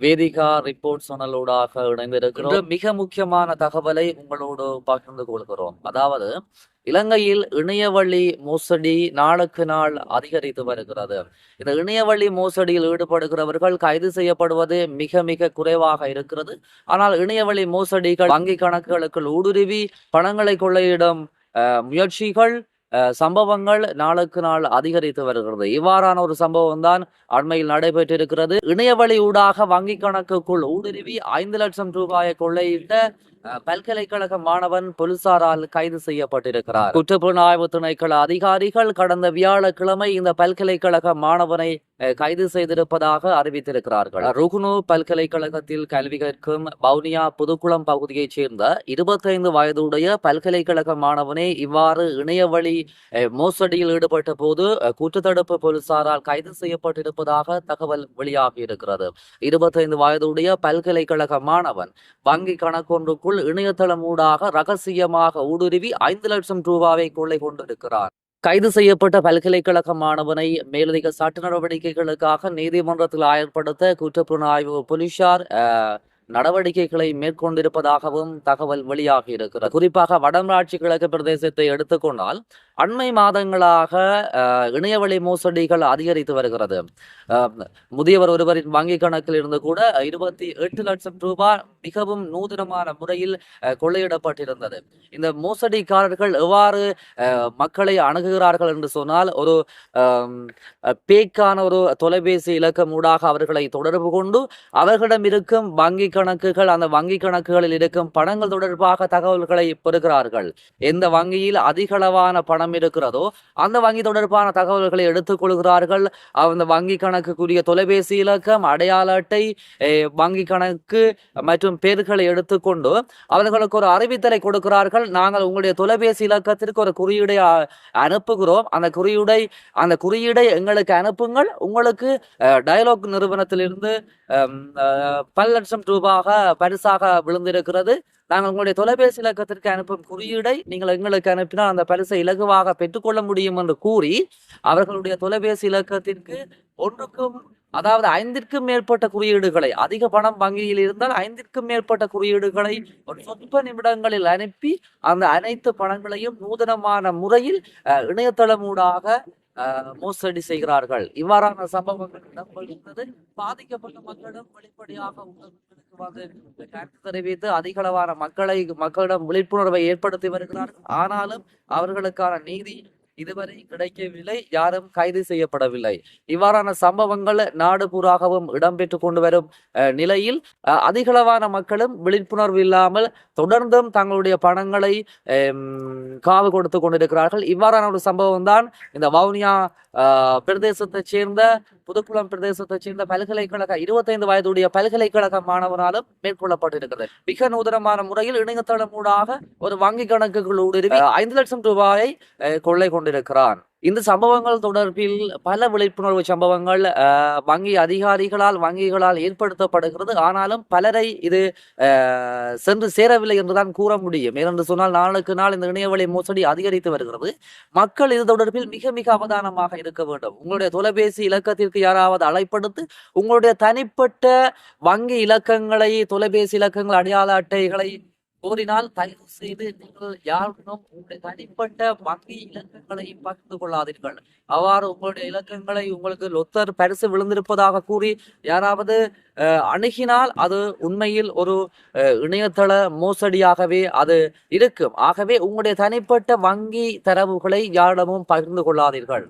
Vedika report சேனலோடாக இணைந்திருக்கிறோம். மிக முக்கியமான தகவலை உங்களோடு பகிர்ந்து கொள்கிறோம். அதாவது இலங்கையில் இணையவழி மோசடி நாளுக்கு நாள் அதிகரித்து வருகிறது. இந்த இணையவழி மோசடியில் ஈடுபடுகிறவர்கள் கைது செய்யப்படுவது மிக மிக குறைவாக இருக்கிறது. ஆனால் இணையவழி மோசடிகள் வங்கி கணக்குகளுக்குள் ஊடுருவி பணங்களை கொள்ளையிடும் முயற்சிகள் சம்பவங்கள் நாளுக்கு நாள் அதிகரித்து வருகிறது. இவ்வாறான ஒரு சம்பவம் தான் அண்மையில் நடைபெற்றிருக்கிறது. இணையவழி ஊடாக வங்கி கணக்குக்குள் ஊடுருவி ஐந்து லட்சம் ரூபாயை கொள்ளையிட்ட பல்கலைக்கழக மாணவன் போலீசாரால் கைது செய்யப்பட்டிருக்கிறார். குற்றப்புலனாய்வு திணைக்கள அதிகாரிகள் கடந்த வியாழக்கிழமை இந்த பல்கலைக்கழக மாணவனை கைது செய்திருப்பதாக அறிவித்திருக்கிறார்கள். ருகுனு பல்கலைக்கழகத்தில் கல்வி கற்கும் பவுனியா புதுக்குளம் பகுதியைச் சேர்ந்த இருபத்தைந்து வயதுடைய பல்கலைக்கழக மாணவனே இவ்வாறு இணையவழி மோசடியில் ஈடுபட்ட போது அஹ், குற்றத்தடுப்பு போலீசாரால் கைது செய்யப்பட்டிருப்பதாக தகவல் வெளியாகி இருக்கிறது இருபத்தைந்து வயதுடைய பல்கலைக்கழக மாணவன் வங்கி கணக்கொன்றுக்குள் இணையதளம் ஊடாக ரகசியமாக ஊடுருவி ஐந்து லட்சம் ரூபாவை கொள்ளை கொண்டிருக்கிறார். கைது செய்யப்பட்ட பல்கலைக்கழக மாணவனை மேலதிக சட்ட நடவடிக்கைகளுக்காக நீதிமன்றத்தில் ஆயர்படுத்த குற்றப்புலனாய்வு போலீசார் அஹ், நடவடிக்கைகளை மேற்கொண்டிருப்பதாகவும் தகவல் வெளியாகி இருக்கிறது. குறிப்பாக வடமராட்சி கிழக்கு பிரதேசத்தை எடுத்துக்கொண்டால் அண்மை மாதங்களாக இணையவழி மோசடிகள் அதிகரித்து வருகிறது. முதியவர் ஒருவரின் வங்கி கணக்கில் இருந்து கூட இருபத்தி எட்டு லட்சம் ரூபாய் மிகவும் நூதனமான முறையில் கொள்ளையிடப்பட்டிருந்தது. இந்த மோசடிக்காரர்கள் எவ்வாறு அஹ், மக்களை அணுகுகிறார்கள் என்று சொன்னால் ஒரு பேக்கான ஒரு தொலைபேசி இலக்கம் ஊடாக அவர்களை தொடர்பு கொண்டு அவர்களிடம் இருக்கும் வங்கி கணக்குகள் அந்த வங்கி கணக்குகளில் இருக்கும் பணங்கள் தொடர்பாக தகவல்களை பெறுகிறார்கள். எந்த வங்கியில் அதிகளவான பணம் இருக்கிறதோ அந்த வங்கி தொடர்பான தகவல்களை எடுத்துக்கொள்கிறார்கள் அந்த வங்கி கணக்குக்குரிய தொலைபேசி இலக்கம் அடையாள அட்டை வங்கி கணக்கு மற்றும் பேர்களை எடுத்துக்கொண்டு அவர்களுக்கு ஒரு அறிவித்தலை கொடுக்கிறார்கள். நாங்கள் உங்களுடைய தொலைபேசி இலக்கத்திற்கு ஒரு குறியீடை அனுப்புகிறோம். அந்த குறியீடை அந்த குறியீடை எங்களுக்கு அனுப்புங்கள். உங்களுக்கு டயலாக் நிறுவனத்திலிருந்து பல லட்சம் ரூபாக பரிசாக விழுந்திருக்கிறது. நாங்கள் உங்களுடைய தொலைபேசி இலக்கத்திற்கு அனுப்பும் குறியீடை நீங்கள் எங்களுக்கு அனுப்பினால் அந்த பரிசை இலகுவாக பெற்றுக்கொள்ள முடியும் என்று கூறி அவர்களுடைய தொலைபேசி இலக்கத்திற்கு ஒன்றுக்கும் அதாவது ஐந்திற்கும் மேற்பட்ட குறியீடுகளை அதிக பணம் வங்கியில் இருந்தால் ஐந்திற்கும் மேற்பட்ட குறியீடுகளை ஒரு சொற்ப நிமிடங்களில் அனுப்பி அந்த அனைத்து பணங்களையும் நூதனமான முறையில் இணையதளமூடாக மோசடி செய்கிறார்கள். இவ்வாறான சம்பவங்கள் இடம்பெறுகிறது பாதிக்கப்பட்ட மக்களிடம் வெளிப்படையாக உணர்வுகளுக்கு வந்து கருத்து தெரிவித்து அதிகளவான மக்களை மக்களிடம் விழிப்புணர்வை ஏற்படுத்தி வருகிறார்கள். ஆனாலும் அவர்களுக்கான நீதி இதுவரை கிடைக்கவில்லை யாரும் கைது செய்யப்படவில்லை. இவ்வாறான சம்பவங்கள் நாடு பூராகவும் இடம்பெற்று கொண்டு வரும் நிலையில் அதிகளவான மக்களும் விழிப்புணர்வு இல்லாமல் தொடர்ந்தும் தங்களுடைய பணங்களை காவு கொடுத்து கொண்டிருக்கிறார்கள். இவ்வாறான ஒரு சம்பவம் தான் இந்த வவுனியா பிரதேசத்தைச் சேர்ந்த புதுக்குளம் பிரதேசத்தைச் சேர்ந்த பல்கலைக்கழக இருபத்தைந்து வயதுடைய பல்கலைக்கழக மாணவராலும் மேற்கொள்ளப்பட்டிருக்கிறது. மிக நூதனமான முறையில் இணையதளம் ஊடாக ஒரு வங்கி கணக்குகள் ஊடுருவி ஐந்து லட்சம் ரூபாயை கொள்ளை கொண்டிருக்கிறான். இந்த சம்பவங்கள் தொடர்பில் பல விழிப்புணர்வு சம்பவங்கள் வங்கி அதிகாரிகளால் வங்கிகளால் ஏற்படுத்தப்படுகிறது. ஆனாலும் பலரை இது சென்று சேரவில்லை என்றுதான் கூற முடியும். ஏனென்று சொன்னால் நாளுக்கு நாள் இந்த இணையவழி மோசடி அதிகரித்து வருகிறது. மக்கள் இது தொடர்பில் மிக மிக அவதானமாக இருக்க வேண்டும். உங்களுடைய தொலைபேசி இலக்கத்திற்கு யாராவது அழைப்படுத்து உங்களுடைய தனிப்பட்ட வங்கி இலக்கங்களை தொலைபேசி இலக்கங்கள் அடையாள அட்டைகளை கோரினால் தயவு செய்து நீங்கள் யாருடனும் உங்களுடைய தனிப்பட்ட வங்கி இலக்கங்களை பகிர்ந்து கொள்ளாதீர்கள். அவ்வாறு உங்களுடைய இலக்கங்களை உங்களுக்கு லொத்தர் பரிசு விழுந்திருப்பதாக கூறி யாராவது அஹ், அணுகினால் அது உண்மையில் ஒரு அஹ், இணையதள மோசடியாகவே அது இருக்கும். ஆகவே உங்களுடைய தனிப்பட்ட வங்கி தரவுகளை யாரிடமும் பகிர்ந்து கொள்ளாதீர்கள்.